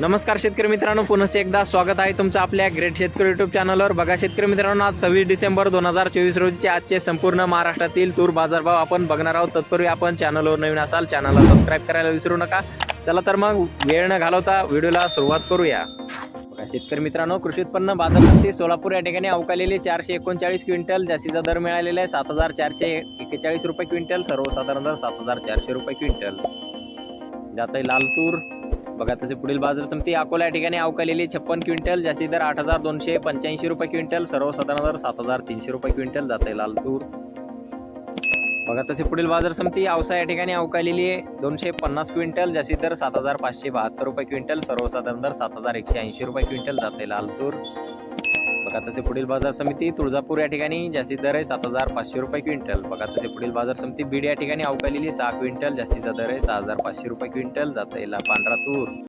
नमस्कार शेतकरी मित्रांनो पुन्हा एकदा स्वागत आहे तुमचं आपल्या ग्रेट शेतकरी युट्यूब चॅनलवर बघा शेतकरी मित्रांनो आज सव्वीस डिसेंबर दोन हजार चोवीस रोजीचे आजचे संपूर्ण महाराष्ट्रातील तूर बाजारभाव आपण बघणार आहोत. तत्पूर्वी आपण चॅनलवर नवीन असाल चॅनलला सबस्क्राईब करायला विसरू नका. चला तर मग वेळ न घालवता व्हिडिओला सुरुवात करूया. बघा शेतकरी मित्रांनो कृषी उत्पन्न बाजार समिती सोलापूर या ठिकाणी अवकालेले चारशे एकोणचाळीस क्विंटल जास्तीचा दर मिळालेला आहे. सात हजार चारशे एकेचाळीस रुपये क्विंटल सर्वसाधारण दर सात हजार चारशे रुपये क्विंटल. जात आहे लाल तूर. बघा तसे पुढील बाजार समिती अकोला या ठिकाणी अवकालेली छप्पन क्विंटल जास्ती दर आठ हजार दोनशे पंच्याऐंशी रुपये क्विंटल सर्वसाधारण दर सात हजार तीनशे रुपये क्विंटल जात आहे लाल तूर. बघा तसे पुढील बाजार समिती औसा या ठिकाणी अवकालेली आहे. दोनशे पन्नास क्विंटल जास्ती दर सात हजार पाचशे बहात्तर रुपये क्विंटल सर्वसाधारण दर सात हजार एकशे ऐंशी रुपये क्विंटल जात आहे लाल तूर. बघा तसे पुढील बाजार समिती तुळजापूर या ठिकाणी जास्तीत दर आहे सात हजार पाचशे रुपये क्विंटल. बघा तसे पुढील बाजार समिती बीड या ठिकाणी अवकालेली सहा क्विंटल जास्तीचा दर आहे सहा हजार पाचशे रुपये क्विंटल. जाता येईल पांढरा तूर.